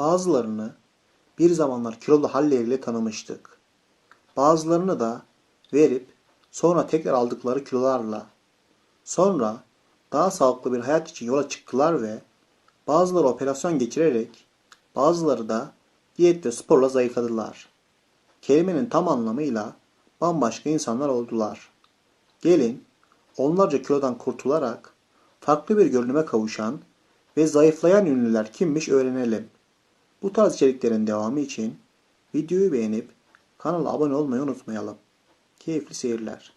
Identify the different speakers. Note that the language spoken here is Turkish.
Speaker 1: Bazılarını bir zamanlar kilolu halleriyle tanımıştık. Bazılarını da verip sonra tekrar aldıkları kilolarla. Sonra daha sağlıklı bir hayat için yola çıktılar ve bazıları operasyon geçirerek bazıları da diyet ve sporla zayıfladılar. Kelimenin tam anlamıyla bambaşka insanlar oldular. Gelin onlarca kilodan kurtularak farklı bir görünüme kavuşan ve zayıflayan ünlüler kimmiş öğrenelim. Bu tarz içeriklerin devamı için videoyu beğenip kanala abone olmayı unutmayalım. Keyifli seyirler.